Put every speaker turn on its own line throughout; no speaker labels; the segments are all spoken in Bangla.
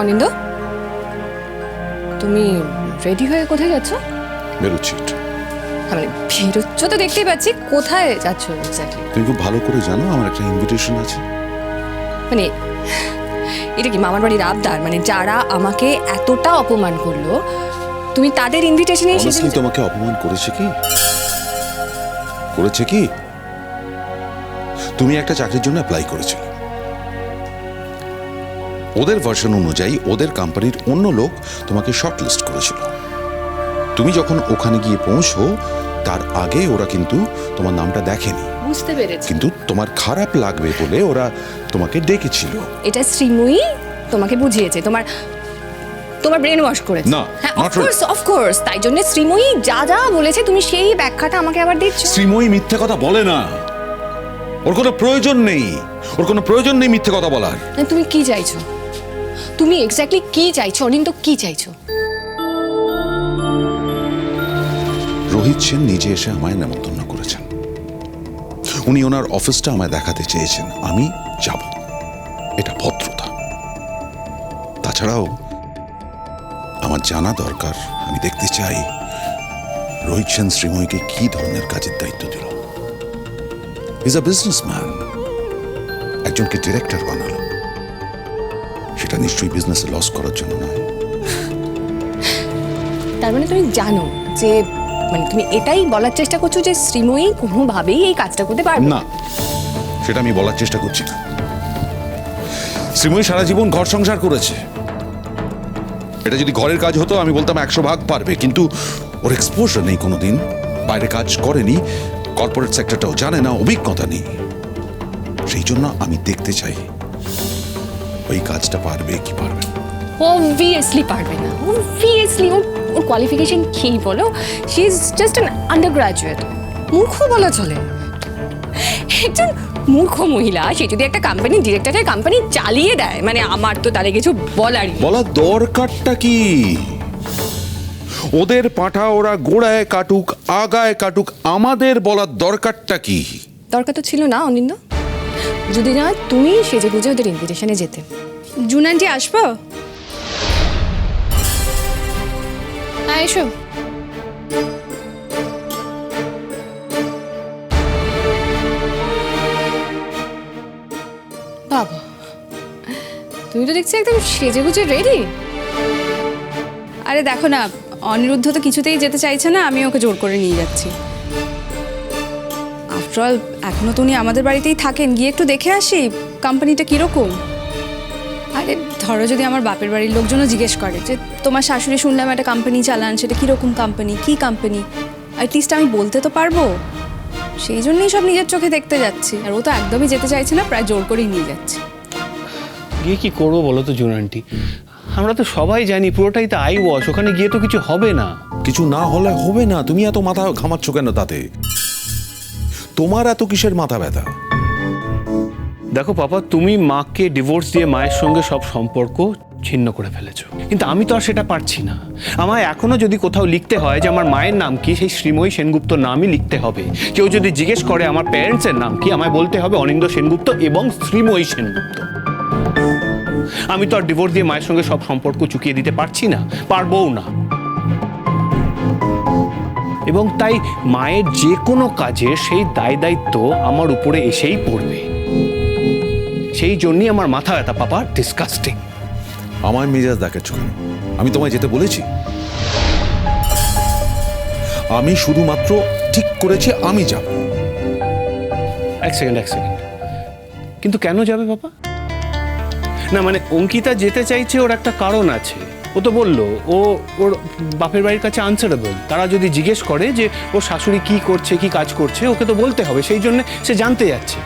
অনিন্দ? তুমি রেডি হয়ে কোথায় যাচ্ছ?
বেরোচ্ছি একটু।
মানে বেরোচ্ছ তো দেখতেই পাচ্ছি কোথায় যাচ্ছ এক্স্যাক্টলি
তুমি খুব ভালো করে জানো আমার একটা ইনভিটেশন আছে।
মানে এটা কি মামার বাড়ির আবদার? মানে যারা আমাকে এতটা অপমান করল তুমি তাদের ইনভিটেশনে এসে
অনেস্টলি তোমাকে অপমান করেছে কি? করেছে কি? তুমি একটা চাকরির জন্য অ্যাপ্লাই করেছিলে ওদের ভার্সন অনুযায়ী ওদের কোম্পানির অন্য লোক তোমাকে শর্ট লিস্ট করেছিল। তুমি যখন ওখানে গিয়ে পৌঁছো তার আগে ওরা কিন্তু তোমার নামটা দেখেনি।
বুঝতে পেরেছি।
কিন্তু তোমার খারাপ লাগবে বলে ওরা তোমাকে ডেকেছিল।
এটা শ্রীময়ী তোমাকে বুঝিয়েছে তোমার তোমার ব্রেন ওয়াশ করেছে।
না,
হ্যাঁ অফকোর্স অফকোর্স তাই জন্য শ্রীময়ী যা যা বলেছে তুমি সেই ব্যাখ্যাটা আমাকে আবার দিচ্ছ।
শ্রীময়ী মিথ্যে কথা বলে না। ওর কোনো প্রয়োজন নেই। ওর কোনো প্রয়োজন নেই মিথ্যে কথা বলার।
তুমি কি চাইছো? তুমি এক্স্যাক্টলি কি চাইছো? অনিন্দ, কি চাইছো?
রোহিত সেন নিজে এসে আমায় নেমন্তন্ন করেছেন। উনি ওনার অফিসটা আমায় দেখাতে চেয়েছেন। আমি যাব। এটা ভদ্রতা। তাছাড়াও, আমার জানা দরকার। আমি দেখতে চাই রোহিত সেন শ্রীময়ীকে কি ধরনের কাজের দায়িত্ব দিল। ইজ আ বিজনেসম্যান একজনকে ডিরেক্টর বানালো। সেটা নিশ্চয়ই বিজনেসে লস করার জন্য নয়।
তার মানে তুমি জানো যে মানে তুমি এটাই বলার চেষ্টা করছ যে শ্রীময়ী কোনোভাবেই এই কাজটা করতে পারবে
না। সেটা আমি বলার চেষ্টা করছি না। শ্রীময়ী সারা জীবন ঘর সংসার করেছে। এটা যদি ঘরের কাজ হতো আমি বলতাম একশো ভাগ পারবে কিন্তু ওর এক্সপোজার নেই কোনোদিন। বাইরে কাজ করেনি কর্পোরেট সেক্টরটাও জানে না অভিজ্ঞতা নেই। সেই জন্য আমি দেখতে চাই। ওই কাজটা পারবে কি পারবে।
অবভিয়াসলি পারবে না। অবভিয়াসলি ওর ওর কোয়ালিফিকেশন কি বলো? She is just an undergraduate মূর্খ বলা চলে একজন মূর্খ মহিলা সে যদি একটা কোম্পানি ডিরেক্টরের কোম্পানি চালিয়ে দেয় মানে আমার তো তাহলে কিছু বলারই। নেই।
বলার দরকারটা কি? ওদের পাঠা ওরা গোড়ায় কাটুক আগায় কাটুক আমাদের বলার দরকারটা কি?
দরকার তো ছিল না অনিন্দ যদি না তুমি সেজে গুজে ওদের ইনভিটেশনে যেতে।
জুন আন্টি আসব?
হ্যাঁ এসো। বাবা তুমি তো দেখছি একদম সেজে গুজে রেডি
আরে দেখো না অনিরুদ্ধ তো কিছুতেই যেতে চাইছে না আমি ওকে জোর করে নিয়ে যাচ্ছি। আফটারঅল এখনও তো উনি আমাদের বাড়িতেই থাকেন। গিয়ে একটু দেখে আসি কোম্পানিটা কীরকম। আরে ধরো যদি আমার বাপের বাড়ির লোকজনও জিজ্ঞেস করে যে তোমার শাশুড়ি শুনলাম একটা কোম্পানি চালান সেটা কীরকম কোম্পানি কী কোম্পানি অ্যাটলিস্ট আমি বলতে তো পারব। সেই জন্যই সব নিজের চোখে দেখতে যাচ্ছি। আর ও তো একদমই যেতে চাইছে না প্রায় জোর করেই নিয়ে যাচ্ছে।
গিয়ে কি করব বলো তো জুন আন্টি আমরা তো সবাই জানি পুরোটাই তো আই ওয়াশ ওখানে গিয়ে তো কিছু হবে না।
কিছু না হলে হবে না তুমি এত মাথা ঘামাচ্ছ কেন তাতে? তোমার এত কিসের মাথা ব্যথা?
দেখো পাপা, তুমি মাকে ডিভোর্স দিয়ে মায়ের সঙ্গে সব সম্পর্ক ছিন্ন করে ফেলেছো। কিন্তু আমি তো আর সেটা পারছি না। আমায় এখনও যদি কোথাও লিখতে হয় যে আমার মায়ের নাম কি, সেই শ্রীময়ী সেনগুপ্ত নামই লিখতে হবে। কেউ যদি জিজ্ঞেস করে আমার প্যারেন্টসের নাম কি, আমায় বলতে হবে অনিন্দ সেনগুপ্ত এবং শ্রীময়ী সেনগুপ্ত। আমি তো আর ডিভোর্স দিয়ে মায়ের সঙ্গে সব সম্পর্ক চুকিয়ে দিতে পারছি না, পারবও না। এবং তাই মায়ের যে কোনো কাজে সেই দায় দায়িত্ব আমার উপরে এসেই পড়বে। সেই জন্যই আমার মাথা ব্যথা পাপা ডিসকাস্টিং
আমার মেজাজ দেখাচ্ছ কেন? আমি তোমায় যেতে বলেছি? আমি শুধুমাত্র ঠিক করেছি আমি যাব।
এক সেকেন্ড এক সেকেন্ড। কিন্তু কেন যাবে বাবা না মানে অঙ্কিতা যেতে চাইছে ওর একটা কারণ আছে। ও তো বলল, ও, ওর বাপের বাড়ির কাছে আনসারেবল তারা যদি জিজ্ঞেস করে যে ওর শাশুড়ি কি করছে, কি কাজ করছে, ওকে তো বলতে হবে, সেই জন্য সে জানতে যাচ্ছে।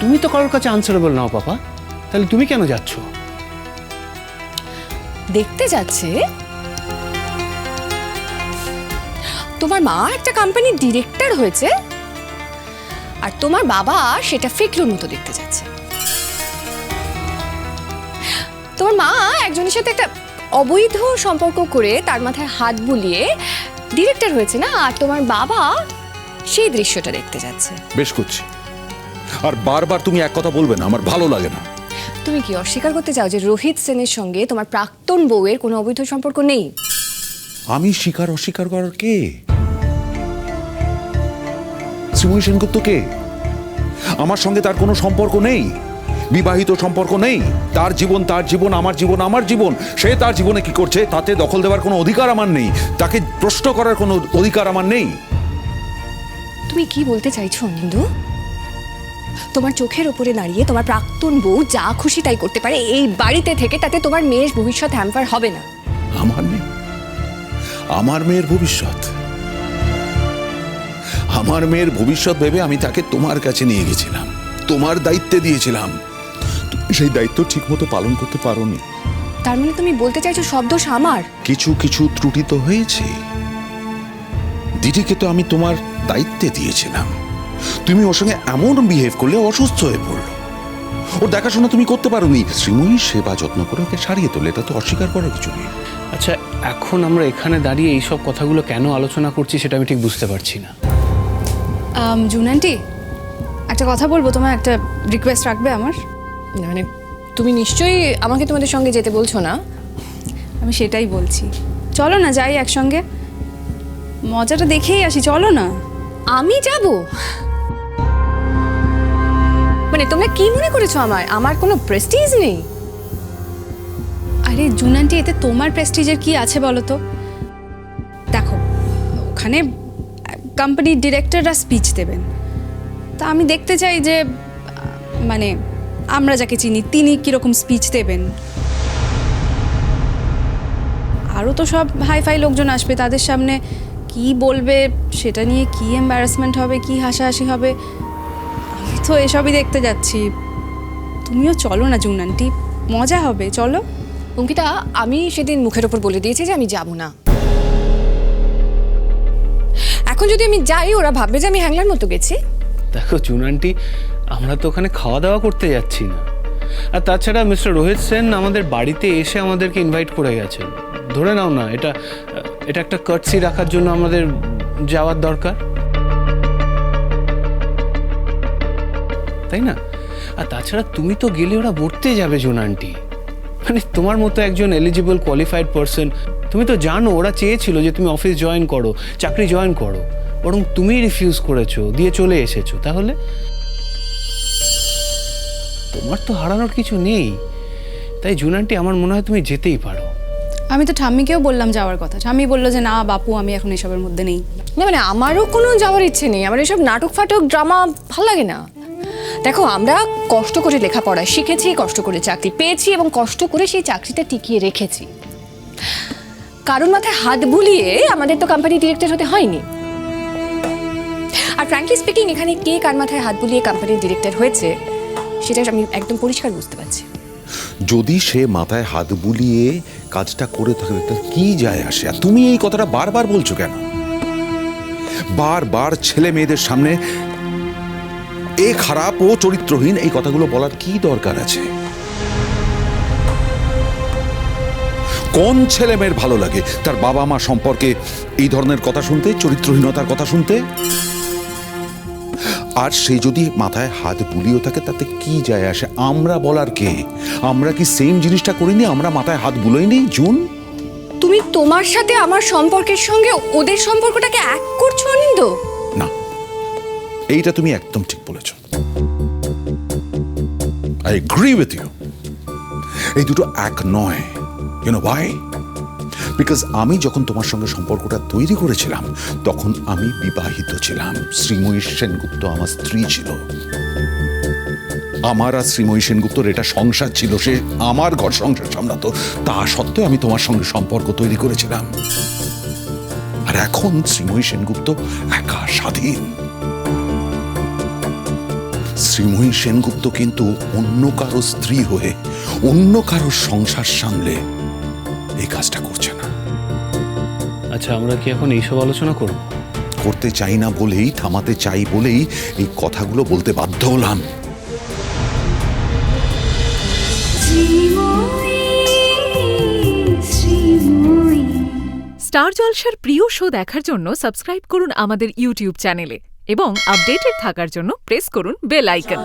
তুমি তো কারোর কাছে আনসারেবল নাও পাপা। তাহলে তুমি কেন যাচ্ছ?
দেখতে যাচ্ছে, তোমার মা একটা কোম্পানির ডিরেক্টর হয়েছে, আর তোমার বাবা সেটা ফিকলুর মতো দেখতে যাচ্ছে। তোমার মা একজনের সাথে একটা অবৈধ সম্পর্ক করে তার মাথায় হাত বুলিয়ে ডিরেক্টর হয়েছে না? আর তোমার বাবা সেই দৃশ্যটা দেখতে যাচ্ছে।
বেশ করছি। আর বারবার তুমি এক কথা বলবে না আমার ভালো লাগে না।
তুমি কি অস্বীকার করতে চাও যে রোহিত সেনের সঙ্গে তোমার প্রাক্তন বউয়ের কোনো অবৈধ সম্পর্ক নেই?
আমি স্বীকার অস্বীকার করার কে? শ্রীময়ী সেনগুপ্ত কে? আমার সঙ্গে তার কোনো সম্পর্ক নেই? বিবাহিত সম্পর্ক নেই। তার জীবন তার জীবন আমার জীবন আমার জীবন। সে তার জীবনে কি করছে তাতে দখল দেওয়ার কোনো অধিকার আমার নেই। তাকে প্রশ্ন করার কোনো অধিকার আমার নেই।
তুমি কি বলতে চাইছো নিন্দু? তোমার চোখের ওপরে দাঁড়িয়ে তোমার প্রাক্তন বউ যা খুশি তাই করতে পারে এই বাড়িতে থেকে তাতে তোমার মেয়ের ভবিষ্যৎ হ্যাম্পার হবে না।
আমার মেয়ে? আমার মেয়ের ভবিষ্যৎ? আমার মেয়ের ভবিষ্যৎ ভেবে আমি তাকে তোমার কাছে নিয়ে গেছিলাম। তোমার দায়িত্বে দিয়েছিলাম। সেই দায়িত্ব ঠিকমতো পালন করতে পারোনি।
তার মানে তুমি বলতে চাইছো সব দোষ আমার?
কিছু কিছু ত্রুটি তো হয়েছে। দিদিকে তো আমি তোমার দায়িত্বে দিয়েছিলাম। তুমি ওর সঙ্গে এমন বিহেভ করলে অসুস্থ হয়ে পড়ল। ওর দেখাশোনা তুমি করতে পারোনি। শ্রীময়ী সেবা যত্ন করে ওকে সারিয়ে তোলে এটা তো অস্বীকার করার কিছু নেই।
আচ্ছা এখন আমরা এখানে দাঁড়িয়ে এইসব কথাগুলো কেন আলোচনা করছি সেটা আমি ঠিক বুঝতে পারছি না।
আম, জুন আন্টি একটা কথা বলব তোমার একটা রিকোয়েস্ট রাখবে আমার?
মানে তুমি নিশ্চয়ই আমাকে তোমাদের সঙ্গে যেতে বলছো না?
আমি সেটাই বলছি। চলো না যাই একসঙ্গে। মজাটা দেখেই আসি চলো না।
আমি যাব? মানে তোমরা কি মনে করেছ আমার আমার কোনো প্রেস্টিজ নেই।
আরে জুন আন্টি এতে তোমার প্রেস্টিজের কি আছে বলো তো? দেখো ওখানে কোম্পানির ডিরেক্টররা স্পিচ দেবেন। তা আমি দেখতে চাই যে মানে আমরা যাকে চিনি তিনি কীরকম স্পিচ দেবেন? আরও তো সব হাই ফাই লোকজন আসবে তাদের সামনে কি বলবে সেটা নিয়ে কি এম্বারাসমেন্ট হবে কি হাসাহাসি হবে? আমি তো এসবই দেখতে যাচ্ছি। তুমিও চলো না জুন আন্টি মজা হবে চলো।
অঙ্কিতা আমি সেদিন মুখের ওপর বলে দিয়েছি যে আমি যাব না। এখন যদি আমি যাই ওরা ভাববে যে আমি হ্যাংলার মতো গেছি।
দেখো চুনান্টি আমরা তো ওখানে খাওয়া দাওয়া করতে যাচ্ছি না। আর তাছাড়া মিস্টার রোহিত সেন আমাদের বাড়িতে এসে আমাদেরকে ইনভাইট করে গেছেন। ধরে নাও না, এটা এটা একটা কাটসি রাখার জন্য আমাদের যাওয়ার দরকার। তাই না? আর তাছাড়া তুমি তো গেলে ওরা মরতে যাবে জোনান্টি মানে তোমার মতো একজন এলিজিবল কোয়ালিফাইড পারসন তুমি তো জানো ওরা চেয়েছিল যে তুমি অফিস জয়েন করো, চাকরি জয়েন করো। বরং তুমি রিফিউজ করেছ, দিয়ে চলে এসেছ, তাহলে? তোমার তো হারানোর কিছু নেই। তাই জুনান্টি আমার মনে হয় তুমি যেতেই পারো।
আমি তো ঠাম্মিকেও বললাম যাওয়ার কথা। ঠাম্মি বলল যে না বাপু আমি এখন এসবের মধ্যে নেই।
না মানে আমারও কোনো যাওয়ার ইচ্ছে নেই। আমার এসব নাটক ফাটক ড্রামা ভালো লাগে না। দেখো আমরা কষ্ট করে লেখাপড়া শিখেছি কষ্ট করে চাকরি পেয়েছি এবং কষ্ট করে সেই চাকরিটা টিকিয়ে রেখেছি। কারণ মাথায় হাত বুলিয়ে আমাদের তো কোম্পানি ডিরেক্টর হতে হয়নি। আর ফ্র্যাঙ্কলি স্পিকিং এখানে কে কার মাথায় হাত বুলিয়ে কোম্পানির ডিরেক্টর হয়েছে? সেটা আমি একদম পরিষ্কার বুঝতে পারছি।
যদি সে মাথায় হাত বুলিয়ে কাজটা করে থাকে, তা কি যায় আসে? আর তুমি এই কথাটা বারবার বলছো কেন? বারবার ছেলে মেয়েদের সামনে এ খারাপ, ও চরিত্রহীন, এই কথাগুলো বলার কি দরকার আছে? কোন ছেলে মেয়ের ভালো লাগে? তার বাবা মা সম্পর্কে এই ধরনের কথা শুনতে, চরিত্রহীনতার কথা শুনতে? আর সে যদি মাথায় হাত বুলিয়েও থাকে তাতে কি যায় আসে? আমরা বলার কে? আমরা কি সেম জিনিসটা করিনি? আমরা মাথায় হাত বুলোই নেই জুন?
তুমি তোমার সাথে আমার সম্পর্কের সঙ্গে ওদের সম্পর্কটাকে এক করছ অনিন্দ?
না। এইটা তুমি একদম ঠিক বলেছ। আই এগ্রি উইথ ইউ এই দুটো এক নয়। ইউ নো ওয়াই বিকজ আমি যখন তোমার সঙ্গে সম্পর্কটা তৈরি করেছিলাম, তখন আমি বিবাহিত ছিলাম। শ্রীময়ী সেনগুপ্ত আমার স্ত্রী ছিল। আমার আর শ্রীময়ী সেনগুপ্তর এটা সংসার ছিল, সে আমার ঘর সংসার সামলাতো। তা সত্ত্বেও আমি তোমার সঙ্গে সম্পর্ক তৈরি করেছিলাম। আর এখন শ্রীময়ী সেনগুপ্ত একা স্বাধীন। শ্রীময়ী সেনগুপ্ত কিন্তু অন্য কারও স্ত্রী হয়ে অন্য কারও সংসার সামলে এই কাজটা
আচ্ছা আমরা কি এখন এইসব আলোচনা করব?
করতে চাই না বলেই থামাতে চাই বলেই এই কথাগুলো বলতে বাধ্য হলাম।
স্টার জলসার প্রিয় শো দেখার জন্য সাবস্ক্রাইব করুন আমাদের ইউটিউব চ্যানেলে এবং আপডেটেড থাকার জন্য প্রেস করুন বেল আইকন।